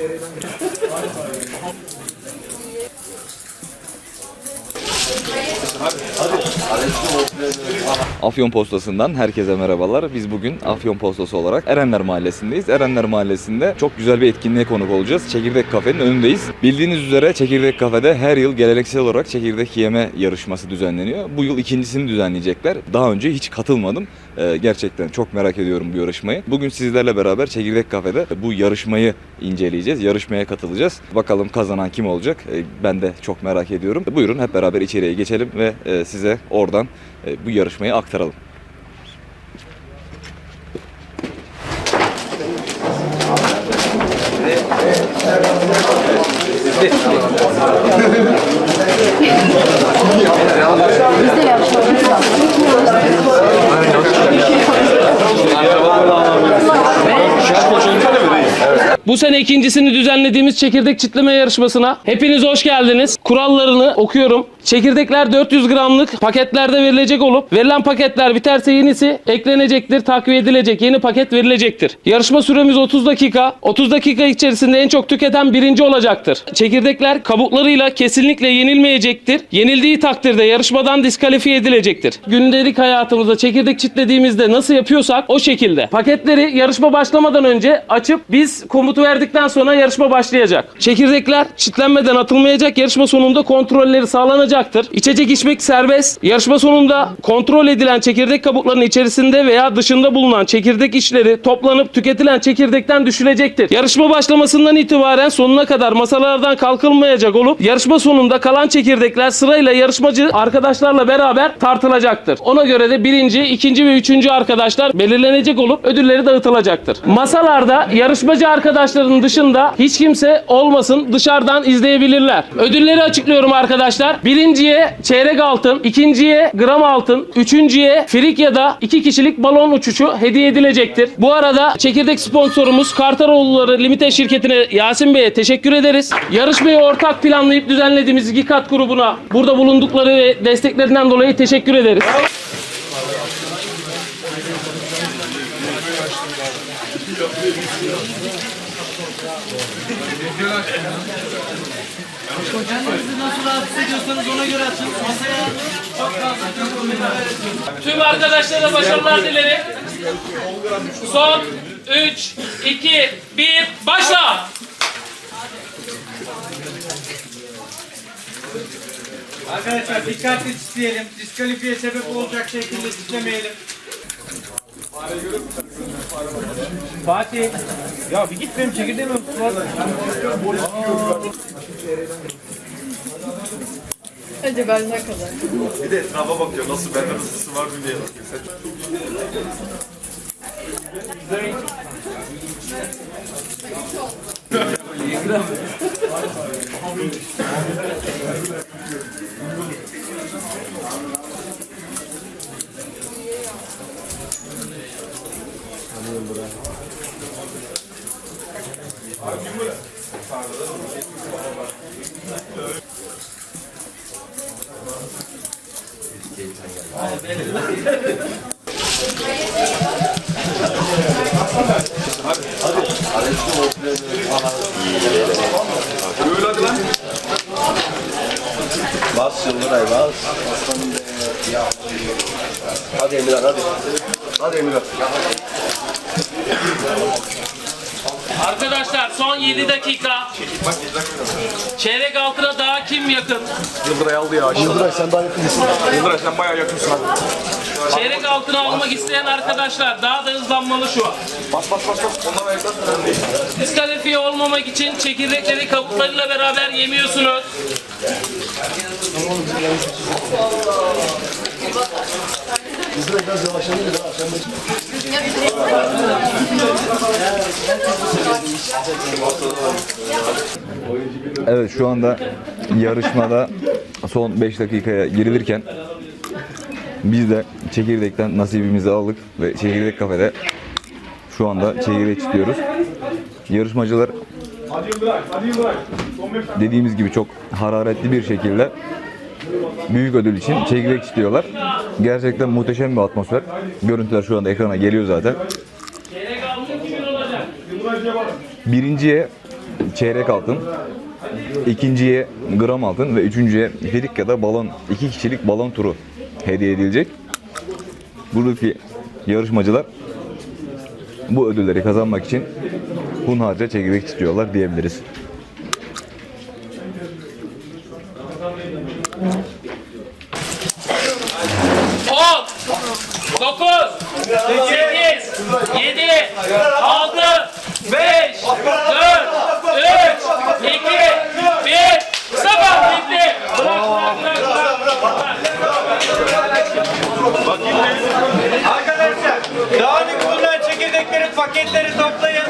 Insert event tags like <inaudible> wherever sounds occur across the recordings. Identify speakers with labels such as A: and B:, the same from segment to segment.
A: şehrinden geçiyor. Afyon Postası'ndan herkese merhabalar. Biz bugün Afyon Postası olarak Erenler Mahallesi'ndeyiz. Erenler Mahallesi'nde çok güzel bir etkinliğe konuk olacağız. Çekirdek Kafe'nin önündeyiz. Bildiğiniz üzere Çekirdek Kafe'de her yıl geleneksel olarak çekirdek yeme yarışması düzenleniyor. Bu yıl ikincisini düzenleyecekler. Daha önce hiç katılmadım. Ee, gerçekten çok merak ediyorum bu yarışmayı. Bugün sizlerle beraber Çekirdek Kafe'de bu yarışmayı inceleyeceğiz. Yarışmaya katılacağız. Bakalım kazanan kim olacak? Ee, ben de çok merak ediyorum. Buyurun hep beraber içeriye geçelim ve e, size oradan bu yarışmayı aktaralım.
B: Bu sene ikincisini düzenlediğimiz çekirdek çitleme yarışmasına hepiniz hoş geldiniz. Kurallarını okuyorum. Çekirdekler 400 gramlık paketlerde verilecek olup verilen paketler biterse yenisi eklenecektir, takviye edilecek, yeni paket verilecektir. Yarışma süremiz 30 dakika. 30 dakika içerisinde en çok tüketen birinci olacaktır. Çekirdekler kabuklarıyla kesinlikle yenilmeyecektir. Yenildiği takdirde yarışmadan diskalifiye edilecektir. Gündelik hayatımızda çekirdek çitlediğimizde nasıl yapıyorsak o şekilde. Paketleri yarışma başlamadan önce açıp biz komutu verdikten sonra yarışma başlayacak. Çekirdekler çitlenmeden atılmayacak. Yarışma sonunda kontrolleri sağlanacaktır. İçecek içmek serbest. Yarışma sonunda kontrol edilen çekirdek kabuklarının içerisinde veya dışında bulunan çekirdek içleri toplanıp tüketilen çekirdekten düşülecektir. Yarışma başlamasından itibaren sonuna kadar masalardan kalkılmayacak olup yarışma sonunda kalan çekirdekler sırayla yarışmacı arkadaşlarla beraber tartılacaktır. Ona göre de birinci, ikinci ve üçüncü arkadaşlar belirlenecek olup ödülleri dağıtılacaktır. Masalarda yarışmacı arkadaşların dışında hiç kimse olmasın dışarıdan izleyebilirler. Ödülleri açıklıyorum arkadaşlar. Birinciye çeyrek altın, ikinciye gram altın, üçüncüye frik ya da iki kişilik balon uçuşu hediye edilecektir. Bu arada çekirdek sponsorumuz Kartaroğulları Limited şirketine Yasin Bey'e teşekkür ederiz. Yarışmayı ortak planlayıp düzenlediğimiz Gikat grubuna burada bulundukları ve desteklerinden dolayı teşekkür ederiz.
C: Nasıl rahatsız ediyorsanız ona göre açın. Masaya çok fazla
B: Tüm arkadaşlara başarılar dilerim. Son 3, 2, 1, başla!
C: Arkadaşlar dikkatli çiftleyelim. Diskalifiye sebep olacak şekilde çiftlemeyelim. Fatih. Ya bir git benim çekirdeğimi Fuat.
D: Acaba ne kadar?
E: Bir de etrafa bakıyor nasıl benden hızlısı var mı diye bakıyor. Böyle hadi lan.
F: Bas Yıldıray bas. Hadi Emirhan hadi. Hadi Emirhan.
B: Arkadaşlar son 7 dakika. Çeyrek altına daha kim yakın?
E: Yıldıray aldı ya.
F: Yıldıray sen daha yakınsın.
E: Yıldıray sen bayağı yakınsın.
B: Çeyrek altına almak isteyen arkadaşlar daha da hızlanmalı şu an.
E: Bas bas bas bas. Ondan ayaklar.
B: Diskalifiye olmamak için çekirdekleri kabuklarıyla beraber yemiyorsunuz.
F: Yıldıray biraz yavaşlayın da akşam
A: Evet şu anda yarışmada son 5 dakikaya girilirken biz de çekirdekten nasibimizi aldık ve çekirdek kafede şu anda çekirdek istiyoruz. Yarışmacılar dediğimiz gibi çok hararetli bir şekilde büyük ödül için çekirdek istiyorlar. Gerçekten muhteşem bir atmosfer. Görüntüler şu anda ekrana geliyor zaten. Birinciye çeyrek altın, ikinciye gram altın ve üçüncüye filik ya da balon, iki kişilik balon turu hediye edilecek. Buradaki yarışmacılar bu ödülleri kazanmak için hunharca çekirdek istiyorlar diyebiliriz.
B: Sekiz, yedi, altı, beş, dört, üç, iki, bir, sıfır. Bitti. Bırak, bırak, bırak, bırak.
C: Arkadaşlar dağınık çekirdekleri paketleri toplayın.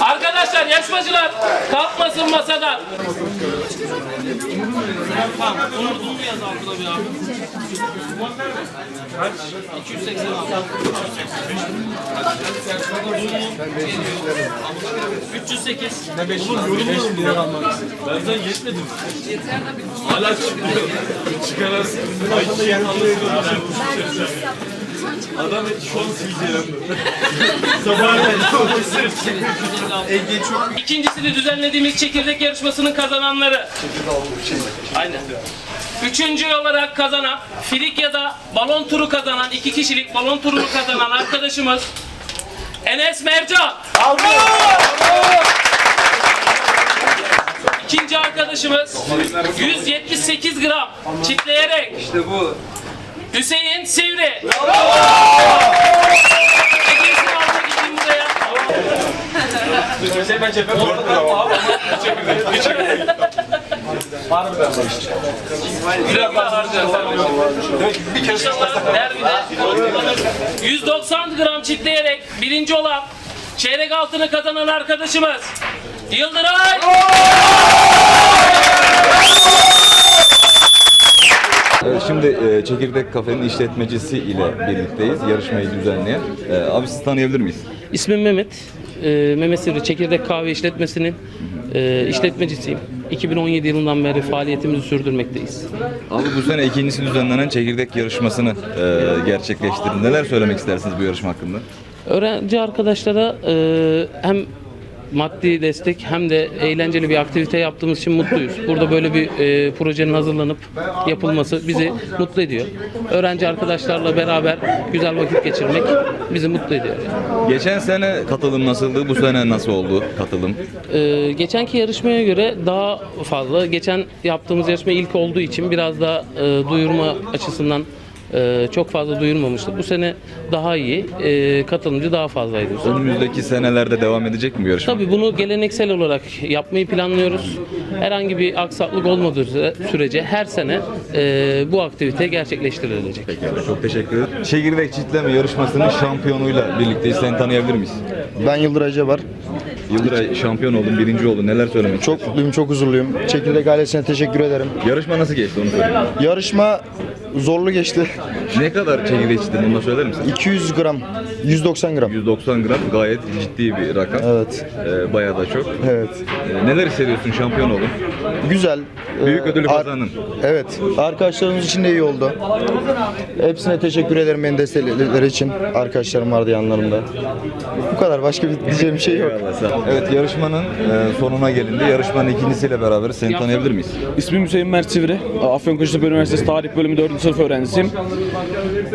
B: Arkadaşlar yarışmacılar kalkmasın masadan. Tamam, mu yaz altına bir abi? Kaç? 286. 308. Ne 5 Oğlum yorulmadım diye almak Benden yetmedi mi? Hala çıkmıyor. Çıkararsın. Ay şey anlıyor. Adam şu an sileceğim. İkincisini düzenlediğimiz çekirdek yarışmasının kazananları. Aynen. Üçüncü olarak kazanan, filik ya da balon turu kazanan, iki kişilik balon turunu kazanan arkadaşımız Enes Mercan. İkinci arkadaşımız 178 gram çitleyerek. İşte bu. Hüseyin Sivri. Hediyesini almak için buraya. Biraz daha harcayacağız. İnşallah derbide 190 gram çitleyerek birinci olan çeyrek altını kazanan arkadaşımız Yıldıray.
A: Şimdi e, Çekirdek Kafe'nin işletmecisi ile birlikteyiz. Yarışmayı düzenleyen. E, abi sizi tanıyabilir miyiz?
B: İsmim Mehmet. Ee, Mehmet Sivri Çekirdek Kahve İşletmesi'nin e, işletmecisiyim. 2017 yılından beri faaliyetimizi sürdürmekteyiz.
A: Abi bu sene ikincisi düzenlenen çekirdek yarışmasını e, gerçekleştirdin. Neler söylemek istersiniz bu yarışma hakkında?
B: Öğrenci arkadaşlara e, hem maddi destek hem de eğlenceli bir aktivite yaptığımız için mutluyuz. Burada böyle bir e, projenin hazırlanıp yapılması bizi mutlu ediyor. Öğrenci arkadaşlarla beraber güzel vakit geçirmek bizi mutlu ediyor.
A: Geçen sene katılım nasıldı? Bu sene nasıl oldu katılım?
B: Ee, geçenki yarışmaya göre daha fazla. Geçen yaptığımız yarışma ilk olduğu için biraz daha e, duyurma açısından e, çok fazla duyurmamıştı. Bu sene daha iyi. E, katılımcı daha fazlaydı.
A: Önümüzdeki senelerde devam edecek mi yarışma?
B: Tabii bunu geleneksel olarak yapmayı planlıyoruz. Herhangi bir aksaklık olmadığı süre- sürece her sene e, bu aktivite gerçekleştirilecek.
A: Pekala, çok teşekkür ederim. Çekirdek çitleme yarışmasının şampiyonuyla birlikteyiz. Seni tanıyabilir miyiz?
G: Ben Yıldıray Cebar.
A: Yıldıray şampiyon oldun, birinci oldun. Neler söylemek
G: Çok mutluyum, çok huzurluyum. Çekirdek ailesine teşekkür ederim.
A: Yarışma nasıl geçti onu söyle.
G: Yarışma zorlu geçti.
A: Ne kadar çekirdek çitledin onu da söyler misin?
G: 200 gram, 190 gram.
A: 190 gram gayet ciddi bir rakam.
G: Evet,
A: Ee, bayağı da çok.
G: evet.
A: Ee, neler hissediyorsun şampiyon oldun?
G: Güzel.
A: Büyük
G: Ee,
A: ödülü kazandın.
G: Evet. Arkadaşlarımız için de iyi oldu. Hepsine teşekkür ederim beni destekledikleri için. Arkadaşlarım vardı yanlarında. Bu kadar. Başka bir diyeceğim bir şey yok.
A: Evet yarışmanın e, sonuna gelindi. Yarışmanın ikincisiyle beraber seni tanıyabilir miyiz?
H: İsmim Hüseyin Mert Sivri. Afyonkarahisar Üniversitesi Tarih Bölümü 4. sınıf öğrencisiyim.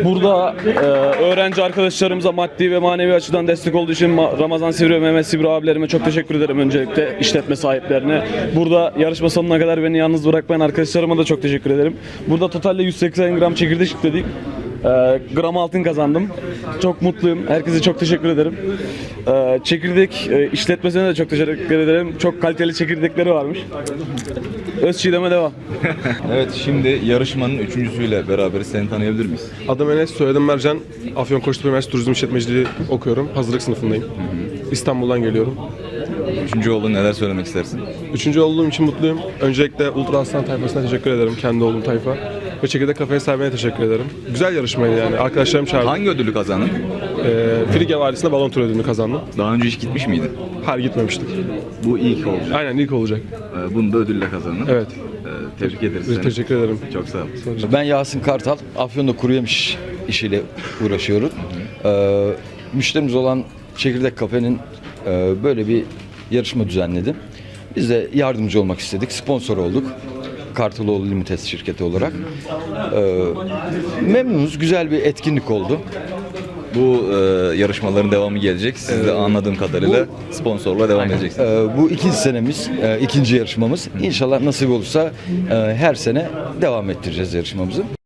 H: Burada e, öğrenci arkadaşlarımıza maddi ve manevi açıdan destek olduğu için Ma- Ramazan Sivri ve Mehmet Sivri abilerime çok teşekkür ederim öncelikle işletme sahiplerine. Burada yarışma sonuna kadar beni yalnız bırakmayan arkadaşlarıma da çok teşekkür ederim. Burada totalde 180 gram çekirdek çitledik. E, gram altın kazandım. Çok mutluyum. Herkese çok teşekkür ederim. E, çekirdek e, işletmesine de çok teşekkür ederim. Çok kaliteli çekirdekleri varmış. Özçiğdem'e devam. <laughs>
A: Evet şimdi yarışmanın üçüncüsüyle beraber seni tanıyabilir miyiz?
E: Adım Enes, soyadım Mercan. Afyonkarahisar Üniversitesi Turizm İşletmeciliği okuyorum. Hazırlık sınıfındayım. İstanbul'dan geliyorum.
A: Üçüncü oldun neler söylemek istersin?
E: Üçüncü olduğum için mutluyum. Öncelikle Ultra Aslan tayfasına teşekkür ederim. Kendi olduğum tayfa. Ve Çekirdek Kafe'ye sahibine teşekkür ederim. Güzel yarışmaydı yani. Arkadaşlarım çağırdı.
A: Hangi ödülü kazandın?
E: Ee, Frige Vadisi'nde balon turu ödülünü kazandım.
A: Daha önce hiç gitmiş miydin?
E: Hayır gitmemiştik.
A: Bu ilk oldu.
E: Aynen ilk olacak.
A: Ee, Bunu da ödülle kazandın.
E: Evet.
A: Ee, Tebrik ederiz seni.
E: Teşekkür ederim.
A: Çok sağ ol.
I: Ben Yasin Kartal, Afyon'da kuru yemiş işiyle uğraşıyorum. Ee, müşterimiz olan Çekirdek Kafe'nin böyle bir yarışma düzenledi. Biz de yardımcı olmak istedik. Sponsor olduk. Kartaloğlu Limited şirketi olarak. Ee, memnunuz. Güzel bir etkinlik oldu.
A: Bu e, yarışmaların devamı gelecek. Siz de anladığım kadarıyla sponsorla devam edeceksiniz.
I: Ee, bu ikinci senemiz, e, ikinci yarışmamız. İnşallah nasip olursa e, her sene devam ettireceğiz yarışmamızı.